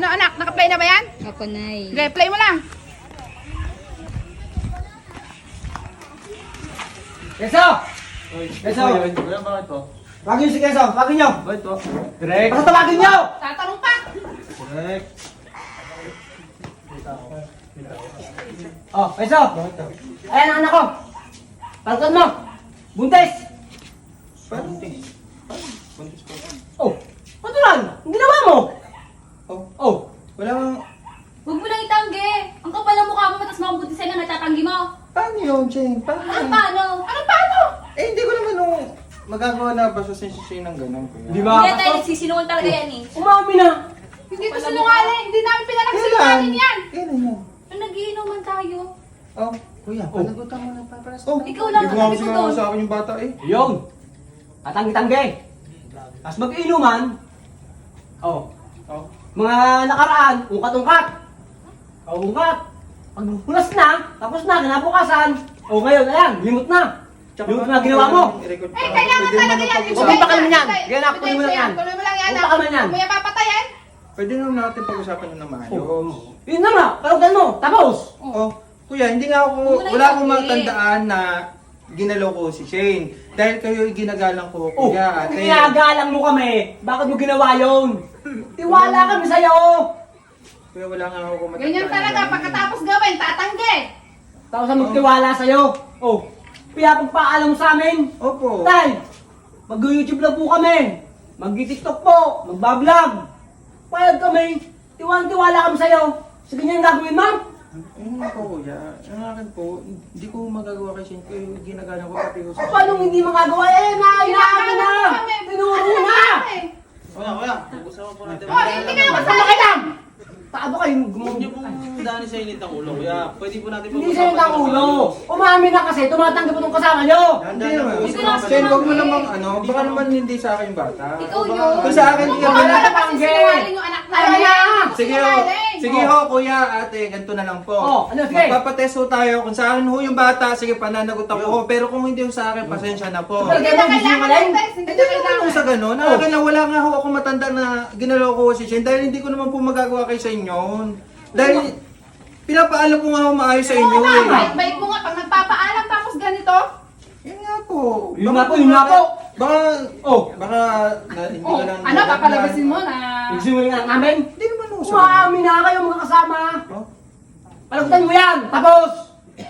Ano anak, naka-play na ba yan? Ako, Nay. Sige, play mo lang. Keso! Keso! Kuya, bakit si Keso! Tawagin niyo! Bakit po? Direk! Basta tawagin niyo! Tatanong pa. Direk. Oh, Keso! Ayan ang anak ko! Pagkat mo! Buntis! Buntis. Buntis po. Oh! Ano lang? Ang ginawa mo? Oh, Oh! wala kang... Huwag mo lang itanggi. Ang kapal ng mukha mo, matas makabuntis sa'yo na natatanggi mo. Paano yun, Cheng? Paano? Ano paano? Ano paano? Eh, hindi ko naman nung magagawa na ba sa sensasyon ng ganun, kuya? Di ba? Hindi tayo nagsisinungan talaga yan eh. Umami na! Hindi to sinungaling. Hindi namin pinanagsinungaling yan. Kailan yan? Nung nagiinuman tayo. Oh, kuya, panagutan mo na pa para sa... Oh, Ikaw lang Hindi ko ang nga sabi ko doon. sa akin yung bata eh. Yun! Tatanggi-tanggi! Tapos mag-inuman. Oh. Oh. Mga nakaraan, ungkat-ungkat. Oh, ungkat. Pag hulas na, tapos na, kinabukasan. Oh, ngayon, ayan, limot na. Limot na ginawa mo. Eh, kailangan talaga naman yan. Huwag pa kami yan. Ako, tuloy mo lang yan. Tuloy mo lang yan. Huwag pa kami yan. Kung may papatayan. Pwede naman natin pag-usapan na naman. Oh. Yun na nga, kalugan mo, tapos. Oh, kuya, hindi nga ako, Wala akong yung matandaan na ginalaw ko si Shane. Dahil kayo ay ginagalang ko, Oh, kuya, kung ate. ginagalang mo kami, bakit mo ginawa yun? Tiwala kami sa'yo. Kuya, wala nga ako matandaan. Ganyan talaga. Pagkatapos gawin, tatanggi. Tapos ang magtiwala sa'yo. Oh, kaya pagpaalam mo sa amin. Opo. Tay, mag-YouTube lang po kami. Mag-TikTok po, magbablog. Payag kami. Tiwala-tiwala kami sa'yo. Sa ganyan gagawin, ma'am. Ayun nga po, kuya. Ang akin po, hindi ko magagawa kay Shane. Kayo ginagalang ko pati ko sa Paano hindi magagawa? Eh, na, inaami na. Tinuro na. Kuya, kuya, pag-usapan po natin. Oh, hindi kayo Basta kasali. makilang. Paano kayo Huwag gumawa? niyo pong sa init ng ulo, kuya. Pwede po natin Hindi sa'yo ng ulo. Umami na kasi, tumatanggap po itong kasama nyo. Hindi naman. Hindi ko lang Shane, huwag mo namang ano, baka naman hindi sa akin bata. Ikaw yun. Kung sa akin, hindi Kung naman. sinungaling yung anak na. Sige ho, sige ho, kuya, ate, ganito na lang po. Oh, ano, sige. Magpapatest ho tayo. Kung sa akin ho yung bata, sige, pananagot ako ho. Pero kung hindi ho sa akin, pasensya na po. Hindi na kailangan ng test. Hindi Hindi na naman ho kailangan. sa ganun. Oh. Lang, wala nga ho ako matanda na ginalaw ko si Shane dahil hindi ko naman po magagawa kay sa inyo. Dahil pinapaalam ko nga ho maayos sa inyo Oo eh. bait-bait mo nga. Pag nagpapaalam tapos ganito. Yun nga po. Yun nga po, yun nga po. Baka, Oh, baka, na, hindi Oh, ko lang. ano, papalabasin mo na. nagsimula nga namin. Hindi naman ho sa Umami na kayo mga kasama. Oh, Palagutan mo yan, tapos.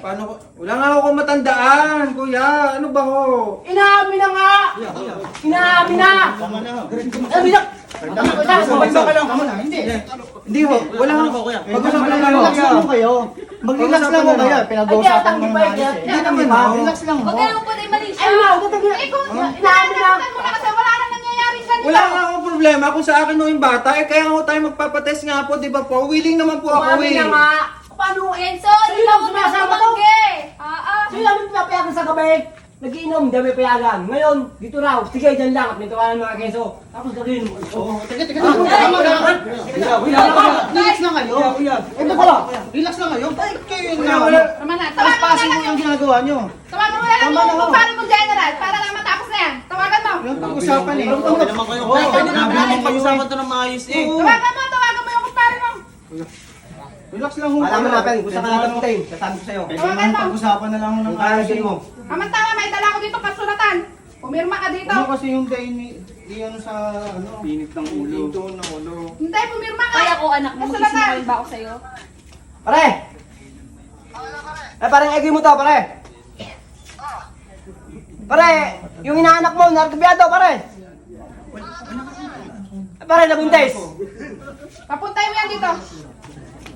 paano ko? Wala nga ako matandaan, kuya. Ano ba ho? Inaamin na nga! Inaamin na! Tama na ho. Ano ba Magpapalito ka lang. Tama na, hindi. Hindi ho, wala na kuya. Pag-usapan lang Relax kayo. lang kayo. Mag-relax lang ho kayo. Pinag-uusapan mo na ayos eh. Hindi naman ho. Relax lang ho. Huwag ka naman po tayo mali siya. Ayun na, tatagyan. Eh kung Inaamin na. mo na wala na. Wala nga akong problema kung sa akin ho yung bata. Eh kaya nga tayo magpapatest nga po, di ba po? Willing naman po ako Umami eh. na nga. Paano? Enzo, Sa'yo hindi lang sumasama to. Ah, ah. Sa'yo namin pinapayagan sa gabi. Nagiinom, di kami payagan. Ngayon, dito raw. Sige, dyan lang. At may tawanan mga keso. Tapos gagawin mo. Oo, teka, teka. Ah, Tama na. Kuya, kuya, kuya. Relax lang kayo. Kuya, kuya. Ito pala. Relax lang kayo. Bakit kayo Kuya, na? Tama na, mo na lang mo yung yung... ginagawa nyo. Mo na lang Tama yung na ho. kumpare mo general para lang matapos na yan. Tawagan mo. Yung pag-usapan eh. Okay naman kayo. Oo, Pwede naman okay. kayo pag-usapan to ng maayos eh. Tawagan mo, tawagan mo yung kumpare mo. Relax lang ho. Alaman kayo. natin, kung saan ka natin putin. Sasabi ko sa'yo. Pwede naman pag-usapan na lang ho ng ayos eh. mo. Kamantama, may dala ko dito kasulatan. Pumirma ka dito. Ano kasi yung day ni ano sa ano? Pinit ng ulo. Ito ng ulo. Hindi, pumirma ka. Kaya ko anak mo, Kasulatan. ba ako sa'yo? Pare! Eh, parang egay mo to, pare. Pare, yung inaanak mo, narkabiyado, pare. Eh, pare, nabuntes. Papuntay mo yan dito.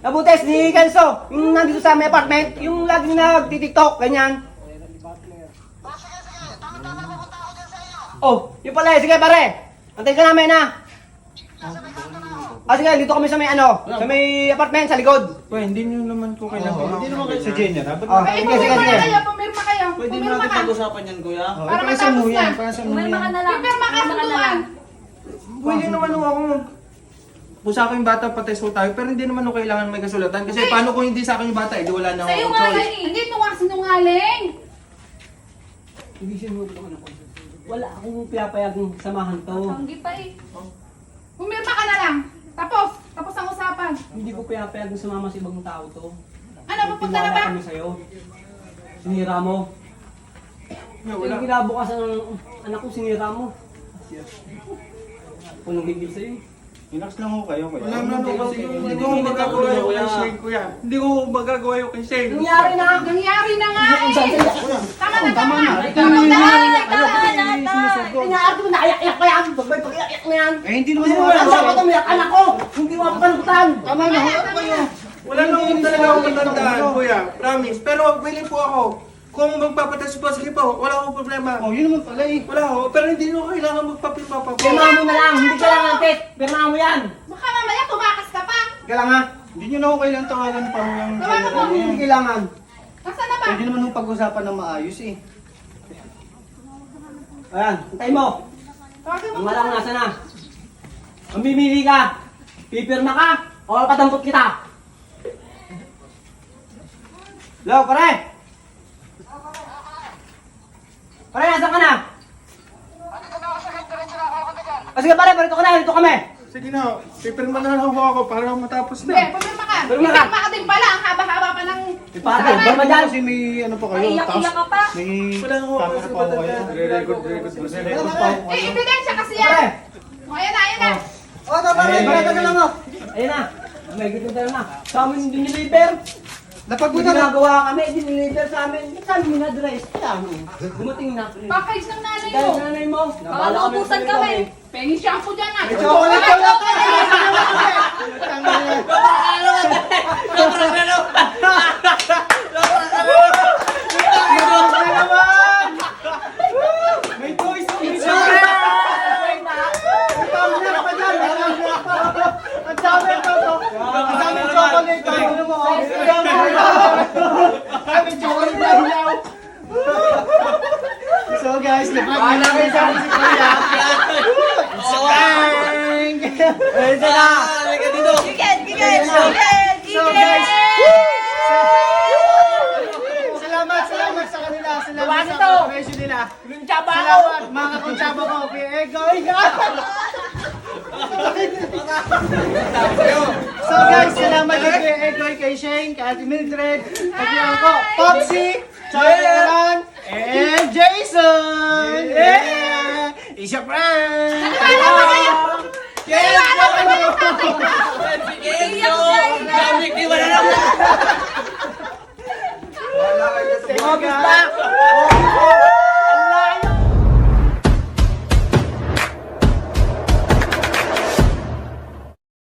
Nabuntes ni Kenzo. Yung nandito sa may apartment, yung lagi nagtitiktok, ganyan. Oh, yun pala eh. Sige, pare. Antay ka namin, ha? Ah, sige, dito kami sa may ano, sa may apartment, sa likod. Kuya, hindi nyo naman ko kailangan. Hindi naman kayo sa General. Ah, Ay, sige, sige, pumirma na sige. kayo, pumirma kayo. Pwede mo Pumirma natin ka. pag-usapan yan, kuya. Para matapos na. Umirma ka na lang. Pumirma ka, Umirma sunduan. Pwede naman ho ako mag... Kung sa akin yung bata, patest ho tayo. Pero hindi naman ho kailangan may kasulatan. Kasi paano kung hindi sa akin yung bata, edi wala na Sa'yo akong nga choice. yan eh. Hindi ito nga sinungaling. Wala akong pinapayagang samahan to. Tanggi pa eh. Pumirma ka na lang. Tapos, tapos ang usapan. hindi ko pinapayag na sumama sa ibang tao to. Ano, pupunta na ba? kami sa'yo. Sinira mo. Yeah, Wala. wala. kinabukasan ng anak ko, sinira mo. Punong higil sa'yo. Relax lang ho kayo. kuya. Wala na no, kasi Hindi hindi ko ko magagawa yung kay. Shane, kuya. Hindi ko magagawa yung kay Shane. Nangyari na! Nangyari na nga eh. Tama na, tama. Tama na. Tama na. Nangyari mo, naiyak-iyak pa yan! Bagbay pag-iyak na yan! Eh, hindi naman Hindi ho mo alam kayo. sa ko umiyak anak ko! Hindi mo ako kalutan! Tama na. Wala na akong talaga akong matandaan, kuya. Promise. Pero willing po ako. Kung magpapatas po, sige po. Wala akong problema. Oh, yun naman pala eh. Wala ako. Pero hindi ko kailangan magpapipapa po. Pirma mo na lang! Hindi kailangan tet! Pirma mo yan! Baka mamaya tumakas ka pa. Kaya lang ha. Hindi nyo na ho kailang tawagan pa ho yung... Tawagan mo. Hindi kailangan! Nasaan na ba? Pwede naman ho pag-usapan ng maayos eh. Ayan, antay mo! Tawagin mo. Ang malang nasa na. Mamimili ka. Pipirma ka. O patampot kita. Hello, pare. Pare, nasa ka na? O sige pare, parito ka na. Dito kami. Sige na. Pipirma na lang ako para matapos Hindi, na. pumirma ka. Pumirma ka. Pumirma ka din pala. Ang haba-haba pa ng... Pare, barma dyan. Kasi may ano pa kayo. Maiyak-iyak ka pa. May Wala akong camera kasi pa ho kayo. matandaan. Re-record, record. Record pa ho Eh, ebidensya kasi Pare. yan. O, ayan na, ayan na. O, pare, Eh. pare, ito lang o. Ayun na. May gitong tayo na. Sa amin diniliver. May Napagpunta na. ginagawa kami, diniliver sa amin. Sa amin minadress. Kaya ano, dumating na. Package ng nanay Dahil mo. sa nanay mo. Baka naubusan kami. Pengi shampoo dyan ah. May chocolate daw na to. May toys to be Ang dami pa to. Ang dami chocolate. Ano mo? oh. Ang dami Ang dami chocolate na ilaw. So guys, napag namin sa si Kuya. Bang! Ayun na. Halika dito. So guys, salamat, salamat sa kanila. Salamat sa presyo nila. Salamat mga kontsaba ko. Eh, going So guys, salamat din kay Egoy, kay Shane, kay Ate Mildred, kay Bianco, Popsy, Charlie Aran, and Jason! Yeah! Isha Prank! Yeah!